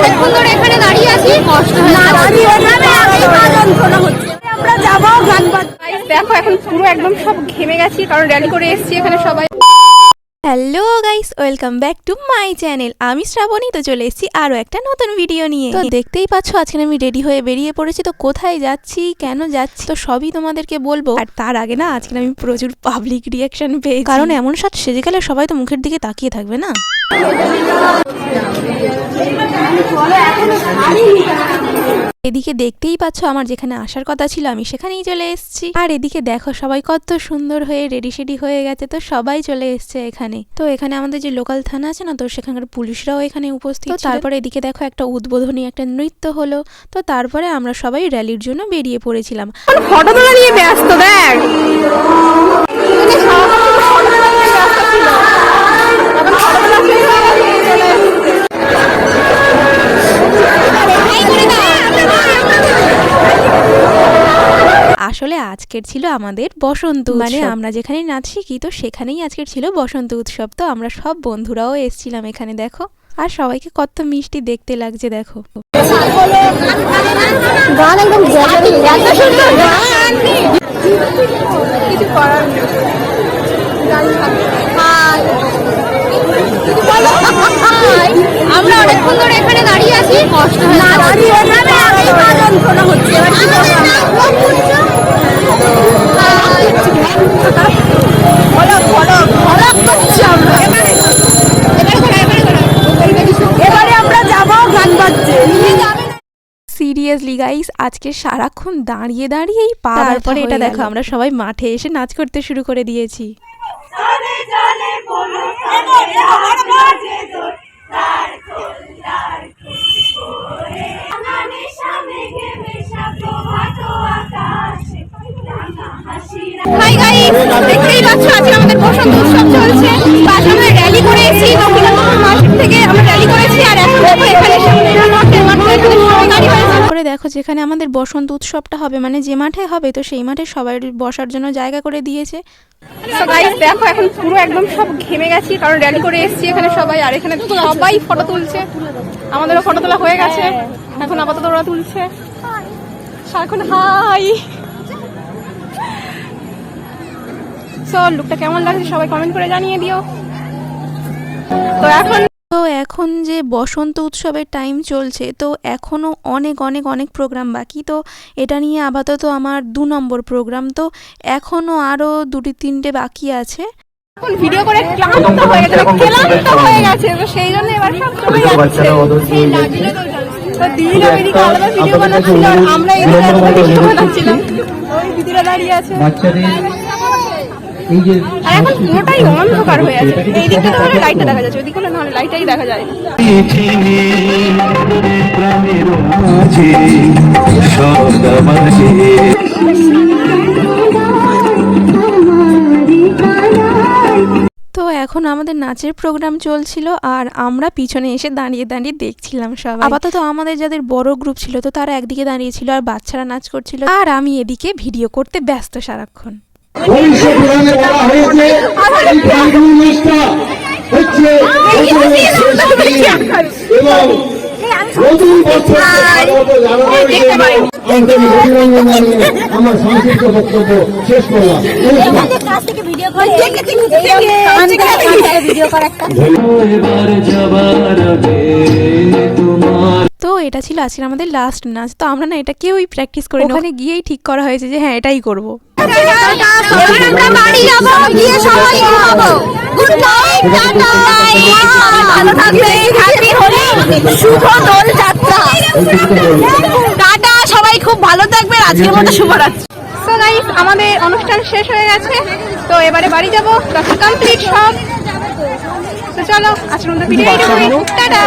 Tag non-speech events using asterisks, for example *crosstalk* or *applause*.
অনেকক্ষণ ধরে এখানে দাঁড়িয়ে আছি কষ্ট আমরা যাব গান দেখো এখন পুরো একদম সব ঘেমে গেছি কারণ র্যালি করে এসেছি এখানে সবাই hello guys welcome back to my channel. আমি শ্রাবণী তো চলে এসেছি আরও একটা নতুন ভিডিও নিয়ে। তো দেখতেই পাচ্ছ আজকে আমি রেডি হয়ে বেরিয়ে পড়েছি। তো কোথায় যাচ্ছি কেন যাচ্ছি তো সবই তোমাদেরকে বলব। আর তার আগে না আজকে আমি প্রচুর পাবলিক রিয়াকশন পেয়েছি। কারণ এমন সাথে সেজে গেলে সবাই তো মুখের দিকে তাকিয়ে থাকবে না। এদিকে দেখতেই পাচ্ছ আমার যেখানে আসার কথা ছিল আমি সেখানেই চলে এসেছি। আর এদিকে দেখো সবাই কত সুন্দর হয়ে রেডি সেডি হয়ে গেছে তো সবাই চলে এসছে এখানে। তো এখানে আমাদের যে লোকাল থানা আছে না তো সেখানকার পুলিশরাও এখানে উপস্থিত তারপরে এদিকে দেখো একটা উদ্বোধনী একটা নৃত্য হলো। তো তারপরে আমরা সবাই র্যালির জন্য বেরিয়ে পড়েছিলাম। ফটো তোলা নিয়ে ব্যস্ত দেখ। আজকের ছিল আমাদের বসন্ত মানে আমরা যেখানে নাচ শিখি তো সেখানেই আজকের ছিল বসন্ত উৎসব তো আমরা সব বন্ধুরাও এসছিলাম এখানে দেখো আর সবাইকে কত মিষ্টি দেখতে লাগছে দেখো গান একদম কিছু করার. আমরা অনেকক্ষণ ধরে এখানে দাঁড়িয়ে আছি কষ্ট হচ্ছে। সিরিয়াসলি গাইস আজকে সারাক্ষণ দাঁড়িয়ে দাঁড়িয়েই পা তারপরে এটা দেখো আমরা সবাই মাঠে এসে নাচ করতে শুরু করে দিয়েছি। হাই গাইস দেখতেই পাচ্ছ আজকে আমাদের বসন্ত উৎসব চলছে। তো আজকে আমরা র্যালি করে এসেছি দক্ষিণাঞ্চল মার্কেট থেকে আমরা র্যালি করেছি আর এখন দেখো এখানে তারপরে দেখো যেখানে আমাদের বসন্ত উৎসবটা হবে মানে যে মাঠে হবে তো সেই মাঠে সবাই বসার জন্য জায়গা করে দিয়েছে। দেখো এখন পুরো একদম সব ঘেমে গেছি কারণ র্যালি করে এসেছি এখানে সবাই আর এখানে সবাই ফটো তুলছে। আমাদেরও ফটো তোলা হয়ে গেছে। এখন আপাতত ওরা তুলছে। সারাক্ষণ হাই সো লুকটা কেমন লাগছে সবাই কমেন্ট করে জানিয়ে দিও। তো এখন তো এখন যে বসন্ত উৎসবের টাইম চলছে তো এখনও অনেক অনেক অনেক প্রোগ্রাম বাকি। তো এটা নিয়ে আপাতত আমার দু নম্বর প্রোগ্রাম তো এখনও আরও দুটি তিনটে বাকি আছে। এখন ভিডিও করে ক্লান্ত হয়ে গেছে ক্লান্ত হয়ে গেছে তো সেই জন্য এবার সব চলে যাচ্ছে। সেই তো দিদিরা আলাদা ভিডিও বানাচ্ছিল আর আমরা এদিকে ভিডিও বানাচ্ছিলাম ওই দিদিরা দাঁড়িয়ে আছে। বাচ্চাদের এখন পুরোটাই অন্ধকার হয়ে আছে। তাহলে লাইটটা দেখা যাচ্ছে হলে লাইটটাই দেখা যায়। তো এখন আমাদের নাচের প্রোগ্রাম চলছিল আর আমরা পিছনে এসে দাঁড়িয়ে দাঁড়িয়ে দেখছিলাম সবাই। আপাতত আমাদের যাদের বড় গ্রুপ ছিল তো তারা একদিকে দাঁড়িয়ে ছিল আর বাচ্চারা নাচ করছিল। আর আমি এদিকে ভিডিও করতে ব্যস্ত সারাক্ষণ। পুরাণে বলা হয়েছে এই ফাল্গুন মাসটা হচ্ছে এবং নতুন বছর জানিয়ে *laughs* আমার সংক্ষিপ্ত বক্তব্য শেষ করলাম। তো এটা ছিল আজকের আমাদের লাস্ট নাচ তো আমরা না এটা কেউই প্র্যাকটিস করি না। ওখানে গিয়েই ঠিক করা হয়েছে যে হ্যাঁ এটাই করব। আমরা বাড়ি সবাই ঘুমাবো টাটা ভালো থাকবে হ্যাপি হোলি শুভ দোল যাত্রা টাটা সবাই খুব ভালো থাকবে আজকের মতো শুভরাত্রি সো গাইস আমাদের অনুষ্ঠান শেষ হয়ে গেছে তো এবারে বাড়ি যাব কমপ্লিট সব তো চলো আজকের টাটা